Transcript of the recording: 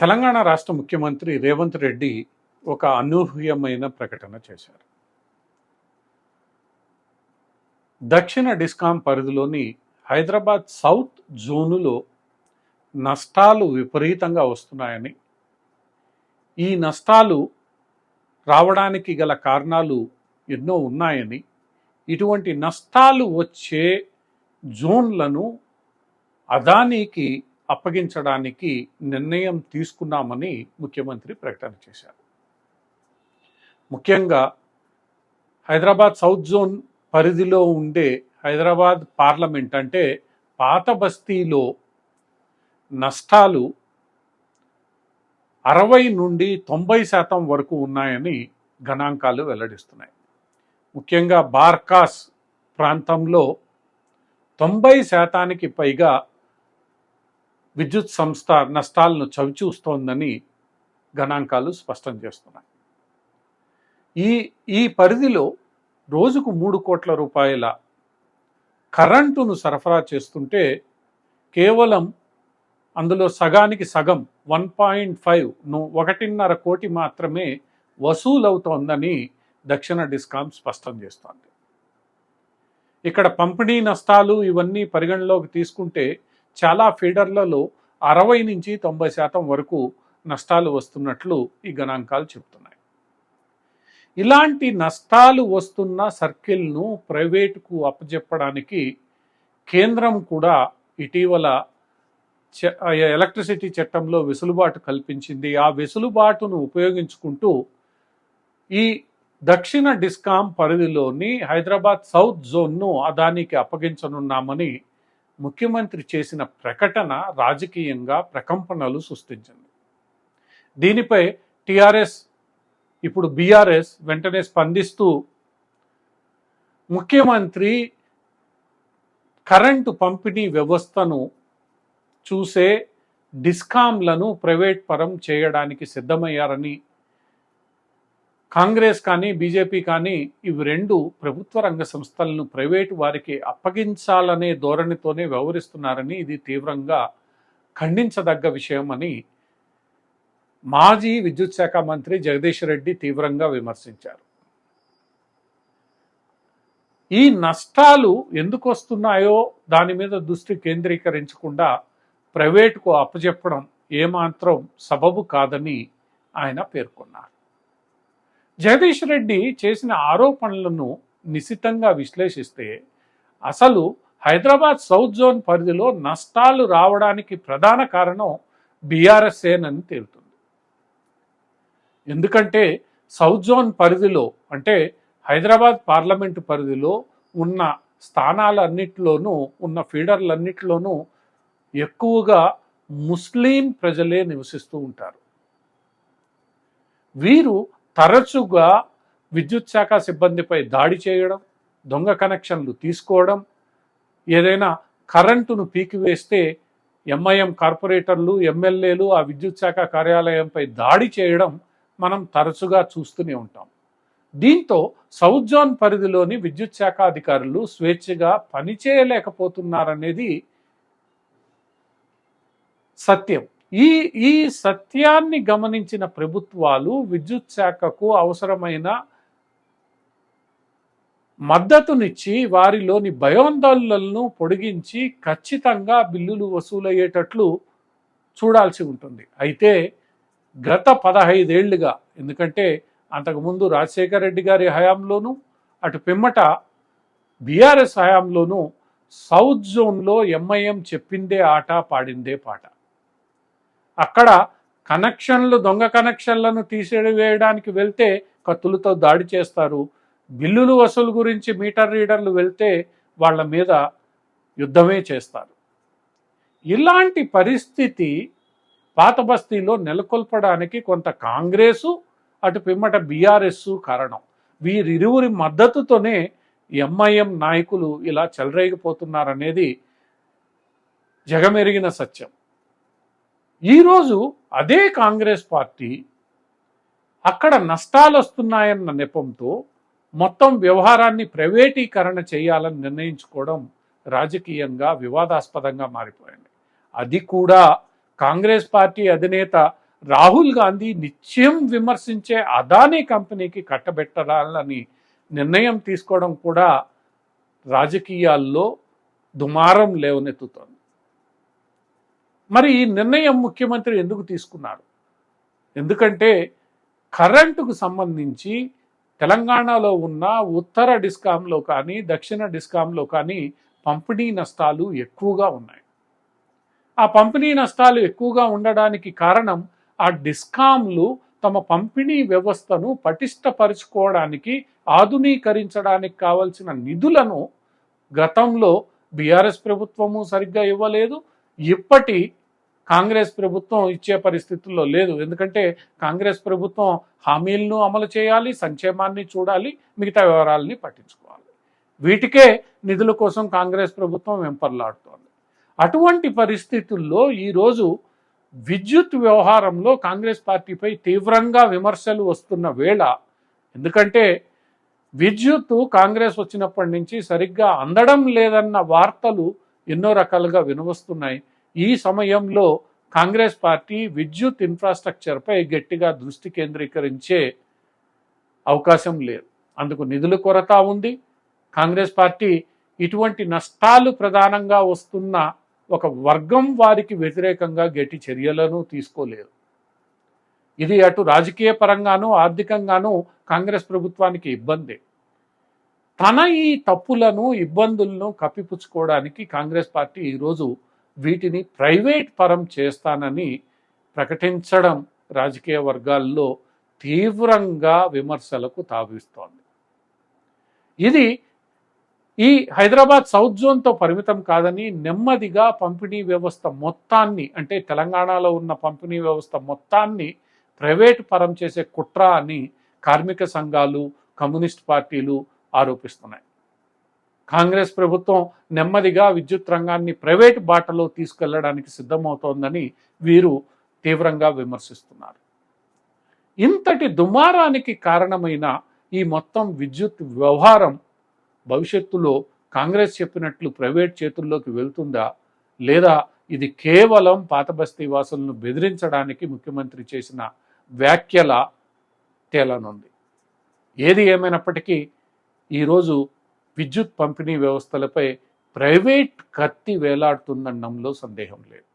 తెలంగాణ రాష్ట్ర ముఖ్యమంత్రి రేవంత్ రెడ్డి ఒక అనూహ్యమైన ప్రకటన చేశారు. దక్షిణ డిస్కాం పరిధిలోని హైదరాబాద్ సౌత్ జోనులో నష్టాలు విపరీతంగా వస్తున్నాయని ఈ నష్టాలు రావడానికి గల కారణాలు ఎన్నో ఉన్నాయని ఇటువంటి నష్టాలు వచ్చే జోన్లను అదానీకి అప్పగించడానికి నిర్ణయం తీసుకున్నామని ముఖ్యమంత్రి ప్రకటన చేశారు. ముఖ్యంగా హైదరాబాద్ సౌత్ జోన్ పరిధిలో ఉండే హైదరాబాద్ పార్లమెంట్ అంటే పాత బస్తీలో నష్టాలు అరవై నుండి తొంభై శాతం వరకు ఉన్నాయని గణాంకాలు వెల్లడిస్తున్నాయి. ముఖ్యంగా బార్కాస్ ప్రాంతంలో తొంభై శాతానికి పైగా విద్యుత్ సంస్థ నష్టాలను చవిచూస్తోందని గణాంకాలు స్పష్టం చేస్తున్నాయి. ఈ ఈ పరిధిలో రోజుకు మూడు కోట్ల రూపాయల కరెంటును సరఫరా చేస్తుంటే కేవలం అందులో సగానికి సగం వన్ పాయింట్ ఫైవ్ ఒకటిన్నర కోటి మాత్రమే వసూలవుతోందని దక్షిణ డిస్కామ్ స్పష్టం చేస్తోంది. ఇక్కడ పంపిణీ నష్టాలు ఇవన్నీ పరిగణలోకి తీసుకుంటే చాలా ఫీడర్లలో అరవై నుంచి తొంభై శాతం వరకు నష్టాలు వస్తున్నట్లు ఈ గణాంకాలు చెప్తున్నాయి ఇలాంటి నష్టాలు వస్తున్న సర్కిల్ను ప్రైవేటుకు అప్పజెప్పడానికి కేంద్రం కూడా ఇటీవల చ- ఎలక్ట్రిసిటీ చట్టంలో వెసులుబాటు కల్పించింది. ఆ వెసులుబాటును ఉపయోగించుకుంటూ ఈ దక్షిణ డిస్కాం పరిధిలోని హైదరాబాద్ సౌత్ జోన్ను అదానికి అప్పగించనున్నామని ముఖ్యమంత్రి చేసిన ప్రకటన రాజకీయంగా ప్రకంపనలు సృష్టించింది. దీనిపై టిఆర్ఎస్ ఇప్పుడు బీఆర్ఎస్ వెంటనే స్పందిస్తూ ముఖ్యమంత్రి కరెంటు పంపిణీ వ్యవస్థను చూసే డిస్కాంలను ప్రైవేట్ పరం చేయడానికి సిద్ధమయ్యారని కాంగ్రెస్ కానీ బీజేపీ కానీ ఇవి రెండు ప్రభుత్వ రంగ సంస్థలను ప్రైవేటు వారికి అప్పగించాలనే ధోరణితోనే వ్యవహరిస్తున్నారని ఇది తీవ్రంగా ఖండించదగ్గ విషయం అని మాజీ విద్యుత్ శాఖ మంత్రి జగదీష్ రెడ్డి తీవ్రంగా విమర్శించారు. ఈ నష్టాలు ఎందుకు వస్తున్నాయో దాని మీద దృష్టి కేంద్రీకరించకుండా ప్రైవేటుకు అప్పచెప్పడం ఏమాత్రం సబబు కాదని ఆయన పేర్కొన్నారు. జగదీష్ రెడ్డి చేసిన ఆరోపణలను నిశితంగా విశ్లేషిస్తే అసలు హైదరాబాద్ సౌత్ జోన్ పరిధిలో నష్టాలు రావడానికి ప్రధాన కారణం బీఆర్ఎస్ఏనని తేలుతుంది. ఎందుకంటే సౌత్ జోన్ పరిధిలో అంటే హైదరాబాద్ పార్లమెంటు పరిధిలో ఉన్న స్థానాలన్నిటిలోనూ ఉన్న ఫీడర్లన్నిటిలోనూ ఎక్కువగా ముస్లిం ప్రజలే నివసిస్తూ ఉంటారు. వీరు తరచుగా విద్యుత్ శాఖ సిబ్బందిపై దాడి చేయడం దొంగ కనెక్షన్లు తీసుకోవడం ఏదైనా కరెంటును పీకివేస్తే ఎంఐఎం కార్పొరేటర్లు ఎమ్మెల్యేలు ఆ విద్యుత్ శాఖ కార్యాలయంపై దాడి చేయడం మనం తరచుగా చూస్తూనే ఉంటాం. దీంతో సౌత్ జోన్ పరిధిలోని విద్యుత్ శాఖ అధికారులు స్వేచ్ఛగా పనిచేయలేకపోతున్నారనేది సత్యం. ఈ ఈ సత్యాన్ని గమనించిన ప్రభుత్వాలు విద్యుత్ శాఖకు అవసరమైన మద్దతునిచ్చి వారిలోని భయోందోళనలను పొడిగించి ఖచ్చితంగా బిల్లులు వసూలయ్యేటట్లు చూడాల్సి ఉంటుంది. అయితే గత పదహైదేళ్ళుగా ఎందుకంటే అంతకుముందు రాజశేఖర రెడ్డి గారి హయాంలోనూ అటు పిమ్మట బీఆర్ఎస్ హయాంలోనూ సౌత్ జోన్లో ఎంఐఎం చెప్పిందే ఆట పాడిందే పాట. అక్కడ కనెక్షన్లు దొంగ కనెక్షన్లను తీసివేయడానికి వెళ్తే కత్తులతో దాడి చేస్తారు. బిల్లులు వసూలు గురించి మీటర్ రీడర్లు వెళ్తే వాళ్ళ మీద యుద్ధమే చేస్తారు. ఇలాంటి పరిస్థితి పాత బస్తీలో నెలకొల్పడానికి కొంత కాంగ్రెసు అటు పిమ్మట బీఆర్ఎస్ కారణం. వీరిరువురి మద్దతుతోనే ఎంఐఎం నాయకులు ఇలా చెలరేగిపోతున్నారనేది జగమెరిగిన సత్యం. ఈరోజు అదే కాంగ్రెస్ పార్టీ అక్కడ నష్టాలు వస్తున్నాయన్న నెపంతో మొత్తం వ్యవహారాన్ని ప్రైవేటీకరణ చేయాలని నిర్ణయించుకోవడం రాజకీయంగా వివాదాస్పదంగా మారిపోయింది. అది కూడా కాంగ్రెస్ పార్టీ అధినేత రాహుల్ గాంధీ నిత్యం విమర్శించే అదానీ కంపెనీకి కట్టబెట్టాలని నిర్ణయం తీసుకోవడం కూడా రాజకీయాల్లో దుమారం లేవనెత్తుతోంది. మరి ఈ నిర్ణయం ముఖ్యమంత్రి ఎందుకు తీసుకున్నారు ఎందుకంటే కరెంటుకు సంబంధించి తెలంగాణలో ఉన్న ఉత్తర డిస్కాంలో కానీ దక్షిణ డిస్కాంలో కానీ పంపిణీ నష్టాలు ఎక్కువగా ఉన్నాయి. ఆ పంపిణీ నష్టాలు ఎక్కువగా ఉండడానికి కారణం ఆ డిస్కాంలు తమ పంపిణీ వ్యవస్థను పటిష్టపరుచుకోవడానికి ఆధునీకరించడానికి కావలసిన నిధులను గతంలో బీఆర్ఎస్ ప్రభుత్వము సరిగ్గా ఇవ్వలేదు ఇప్పటి కాంగ్రెస్ ప్రభుత్వం ఇచ్చే పరిస్థితుల్లో లేదు. ఎందుకంటే కాంగ్రెస్ ప్రభుత్వం హామీలను అమలు చేయాలి సంక్షేమాన్ని చూడాలి మిగతా వివరాలని పట్టించుకోవాలి. వీటికే నిధుల కోసం కాంగ్రెస్ ప్రభుత్వం వెంపర్లాడుతోంది. అటువంటి పరిస్థితుల్లో ఈరోజు విద్యుత్ వ్యవహారంలో కాంగ్రెస్ పార్టీపై తీవ్రంగా విమర్శలు వస్తున్న వేళ ఎందుకంటే విద్యుత్ కాంగ్రెస్ వచ్చినప్పటి నుంచి సరిగ్గా అందడం లేదన్న వార్తలు ఎన్నో రకాలుగా వినవస్తున్నాయి. ఈ సమయంలో కాంగ్రెస్ పార్టీ విద్యుత్ ఇన్ఫ్రాస్ట్రక్చర్పై గట్టిగా దృష్టి కేంద్రీకరించే అవకాశం లేదు. అందుకు నిధుల కొరత ఉంది. కాంగ్రెస్ పార్టీ ఇటువంటి నష్టాలు ప్రధానంగా వస్తున్న ఒక వర్గం వారికి వ్యతిరేకంగా గట్టి చర్యలను తీసుకోలేదు. ఇది అటు రాజకీయ పరంగానూ ఆర్థికంగాను కాంగ్రెస్ ప్రభుత్వానికి ఇబ్బంది. తన ఈ తప్పులను ఇబ్బందులను కప్పిపుచ్చుకోవడానికి కాంగ్రెస్ పార్టీ ఈరోజు వీటిని ప్రైవేట్ పరం చేస్తానని ప్రకటించడం రాజకీయ వర్గాల్లో తీవ్రంగా విమర్శలకు తావిస్తోంది. ఇది ఈ హైదరాబాద్ సౌత్ జోన్తో పరిమితం కాదని నెమ్మదిగా పంపిణీ వ్యవస్థ మొత్తాన్ని అంటే తెలంగాణలో ఉన్న పంపిణీ వ్యవస్థ మొత్తాన్ని ప్రైవేట్ పరం చేసే కుట్ర అని కార్మిక సంఘాలు కమ్యూనిస్ట్ పార్టీలు ఆరోపిస్తున్నాయి. కాంగ్రెస్ ప్రభుత్వం నెమ్మదిగా విద్యుత్ రంగాన్ని ప్రైవేట్ బాటలో తీసుకెళ్ళడానికి సిద్ధమవుతోందని వీరు తీవ్రంగా విమర్శిస్తున్నారు. ఇంతటి దుమారానికి కారణమైన ఈ మొత్తం విద్యుత్ వ్యవహారం భవిష్యత్తులో కాంగ్రెస్ చెప్పినట్లు ప్రైవేట్ చేతుల్లోకి వెళ్తుందా? లేదా ఇది కేవలం పాత బస్తీ వాసులను బెదిరించడానికి ముఖ్యమంత్రి చేసిన వ్యాఖ్యల తేలనుంది. ఏది ఏమైనప్పటికీ ఈరోజు విద్యుత్ పంపిణీ వ్యవస్థలపై ప్రైవేట్ కత్తి వేలాడుతుందనడంలో సందేహం లేదు.